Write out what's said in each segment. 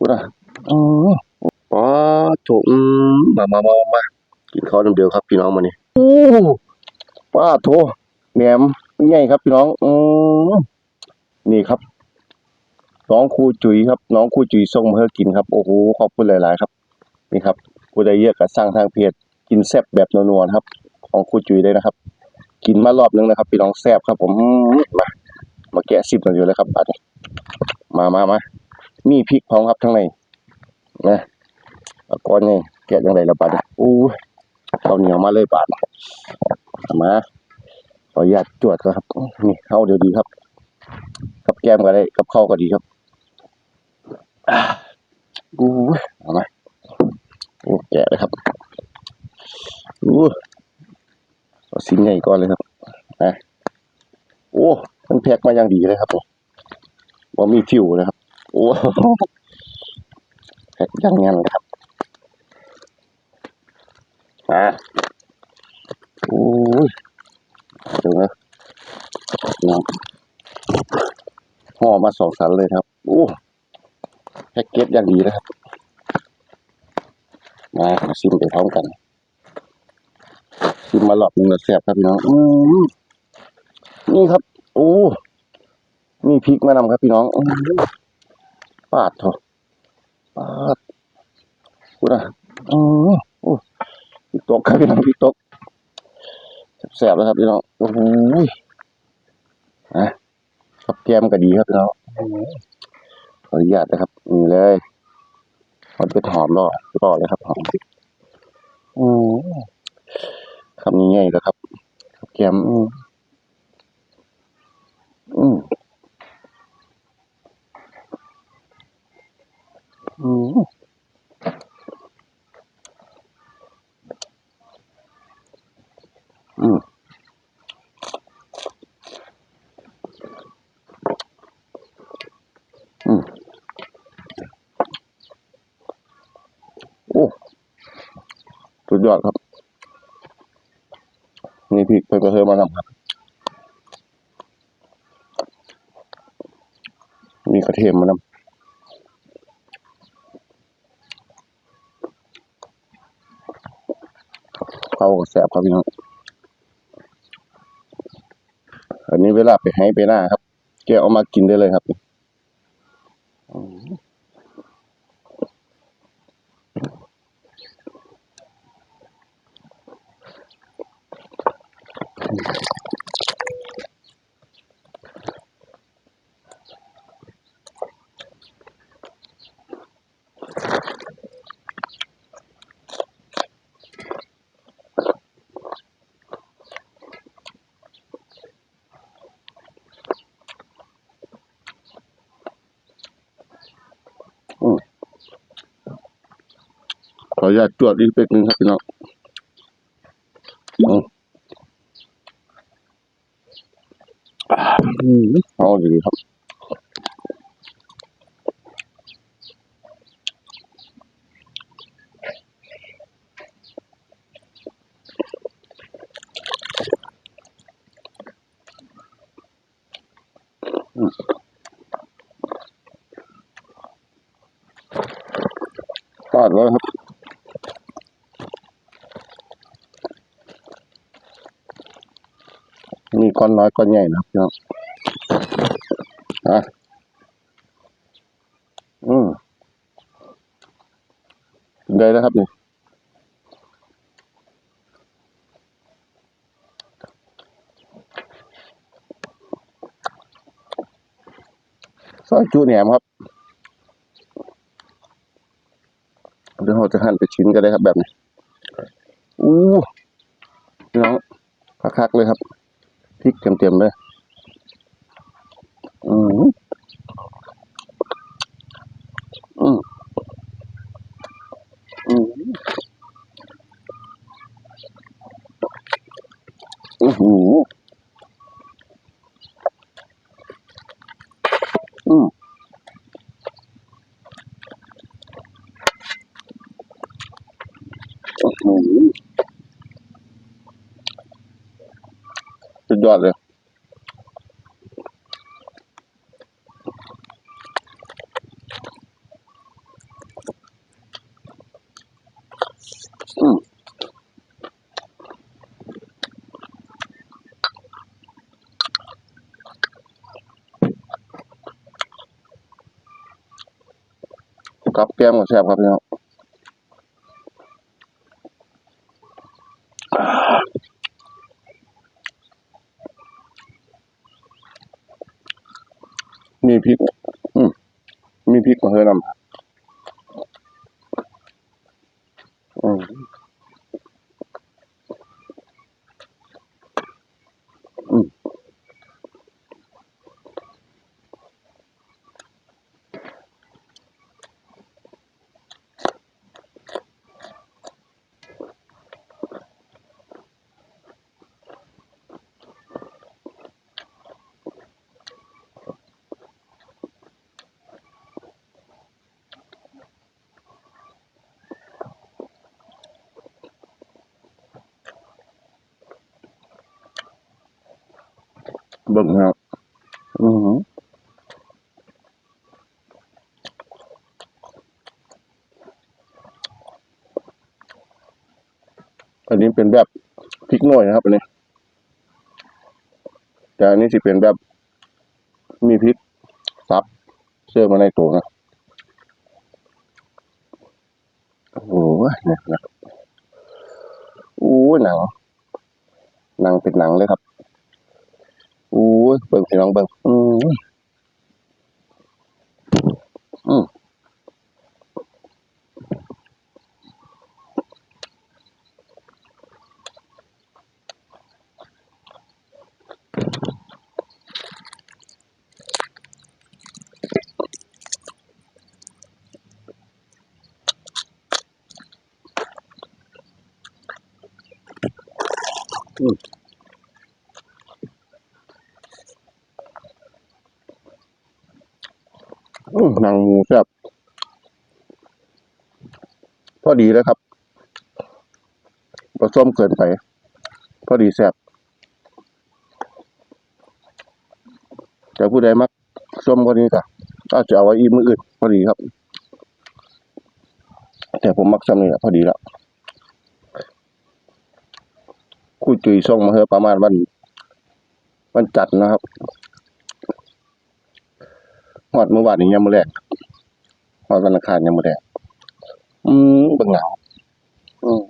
กูนะอ๋ออ๋อถูกอืมมามามามากินข้าวน้ำเดียวครับ พี่น้องมานี่โอ้ป้าโถแหนมใหญ่ครับ พี่น้องอืมนี่ครับ น้องครูจุ๋ยครับ น้องครูจุ๋ยส่งมาให้กินครับ โอ้โหขอบคุณหลาย ๆ ครับ นี่ครับผู้ใดเยอะก็สร้างทางเพจกินแซ่บแบบนัวๆนะครับ ของครูจุ๋ยได้นะครับ กินมารอบนึงนะครับ พี่น้องแซ่บครับ ผมอืมมามาแกะสิบหน่อยอยู่เลยครับบัดนี้มามามา มีพริกพร้อมครับทั้งในนะแล้อนนี่แกะยังไงละบัดอู้ยข้าวเหนียวมาเลยบาดมาขออนุญาตจวดครับนี่เข้าเดี๋ยวดีครับ กับแก้มก็ได้กับข้าวก็ดีครับอู้เอามาโอ้แกะเลยครับอู้เอาชิ้นใหญ่ก่อนเลยครับนะโอ้มันแพ็กมาอย่างดีเลยครับนี่ว่ามีฟิวเลยครับ โอ้แพ็กอย่างงั้นเลยครับอ่าโอ้ยเดี๋ยวนะน้องห่อมาสองสันเลยครับ โอ้แพ็กเกจอย่างดีเลยครับมามาชิมไปพร้อมกัน ชิมมาหลอบหนึงแล้วแซ่บครับพี่น้องอืมนี่ครับ โอ้ มีพริกมานำครับพี่น้องอื้อหือ ปาดเถอะปาดกูนะอือโอ้พริกตกครับพี่น้องพริกตกแซ่บแล้วครับพี่น้องโอ้โหนะกับแก้มก็ดีครับพี่น้องขออนุญาตนะครับนี่เลยมันเป็นหอมรอรอเลยครับหอมอืมคำนี้ง่ายแล้วครับกับแก้มอืมอืม อืมอืมอืมโอ้สุดยอดครับ นี่พริกเพิ่งกระเทยมานำครับ มีกระเทียมมานำ เขาก็แสบครับพี่น้องอันนี้เวลาไปให้ไปหน้าครับ แกเอามากินได้เลยครับ ออนุญาตตรวจอีกเป็กหนึ่งครับพี่น้องเอาดีครับทอดไว้วครับ มี ก้อนน้อยก้อนใหญ่นะครับพี่น้องอะอืมได้แล้วครับนี่ซอยจูแหนมครับ เดี๋ยวเราจะหั่นไปชิ้นก็ได้ครับแบบนี้ อู้น้องคักๆเลยครับ พริกเต็มๆเลยอืมอืมอืมอือหืออืมอื้อหื ยอดเลยกับแก้มกับแซ่บครับพี่น้อง พริกอืมมีพริกมาเฮือนำอืม บิ่งครับอือหืออันนี้เป็นแบบพริกหน่อยนะครับอันนี้ แต่อันนี้สิเป็นแบบมีพริกซับเชื่อมาในตัวนะโอ้โหนี่ยนะโอ้ยหนังหนังเป็นหนังเลยครับ ยเบิ่งพี่น้องเบิ่งอืมอืมอืม หนังหมูแซ่บพอดีแล้วครับผสมเกินไป พอดีแซ่บแต่ผู้ใดมักส้มกว่านี้ก็ก็จะเอาไว้อีมืออื่นพอดีครับ แต่ผมมักซ้ำนี่แหละพอดีแล้วคู่จุยส่งมาเฮอประมาณวันวันจันทร์นะครับ ฮอดเมื่อวานนี้ยังมื้อแรกฮอดวันอังคารยังมื้อแรกอืมเบิ่งหนาวอืม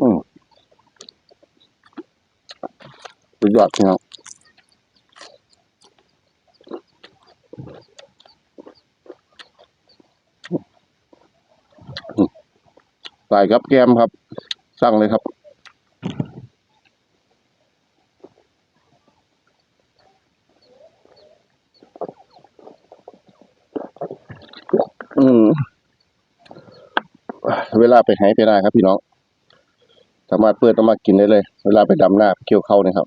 อืมสุดยอดพี่น้องใส่ครับแกมครับ สั่งเลยครับ อืม เวลาไปไหไปได้ครับพี่น้อง สามารถเปิดเอามากินได้เลย เวลาไปดำหน้าเกี่ยวเข้านะครับ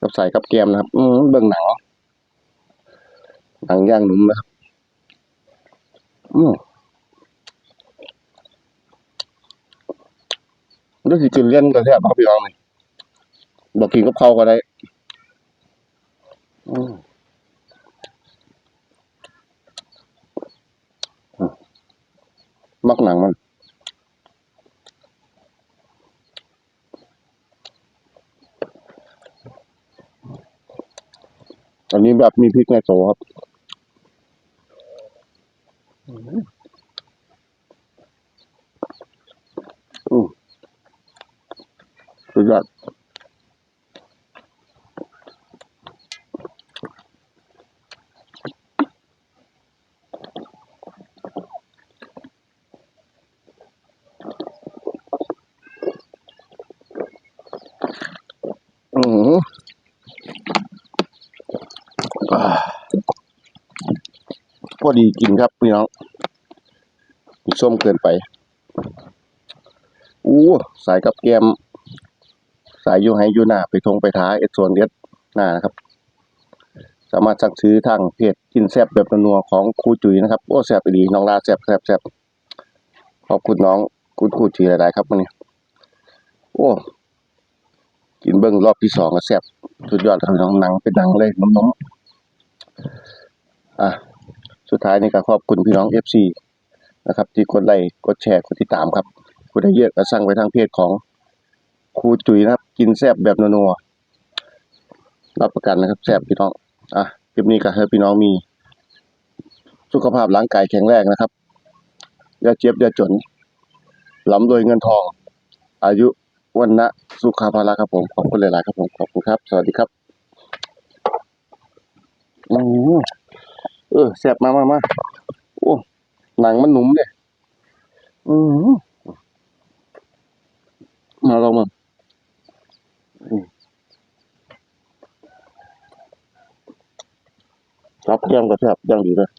กับใส่กับแกมนะครับ อืมเบิ่งหนังหนังย่างหนุ่มนะครับ อืมรู้สึกกินเลี่ยนก็แซ่บครับพี่น้องนี่บอกกินกับเข้าก็ได้ อืมอืม มักหนังมัน อันนี้แบบมีพริกในโตครับ อืมสุดยอดอืมอ่าพ อดีกินครับพี่น้องส้มเกินไปอู้สายกับแกม สายอยูไฮอยูหน้าไปทงไปท้าเอ็ดโซนเอ็ดหน้านะครับ สามารถสั่งซื้อทางเพจกินแซบแบบนัวของครูจุ๋ยนะครับโอ้แซบไปดีน้องลาแซบแซบแซบขอบคุณน้องคุณครูจุ๋ยหลายๆครับวันนี้โอ้กินเบิ้งรอบที่สองก็แซบสุดยอดครับน้องหนังเป็นหนังเลยน้องๆอะ ท้ายนี่ก็ขอบคุณพี่น้องเอฟซีนะครับ ที่กดไลค์กดแชร์กดติดตามครับคุณได้เยอะก็สั่งไปทางเพจของครูจุ๋ยนะครับ กินแซบแบบนัวรับประกันนะครับแซ่บพี่น้องอะคลิปนี้ก็ให้พี่น้องมี สุขภาพร่างกายแข็งแรงนะครับอย่าเจ็บอย่าจนล้ำรวยเงินทอง อายุวันนะสุขภาระครับผมขอบคุณหลาย ๆ ครับผมขอบคุณครับ สวัสดีครับอืม เออแสบมามามาโอ้หนังมันหนุ่มเลยอืมมาลองมาอรับแก้มก็แสบอย่างดีเลย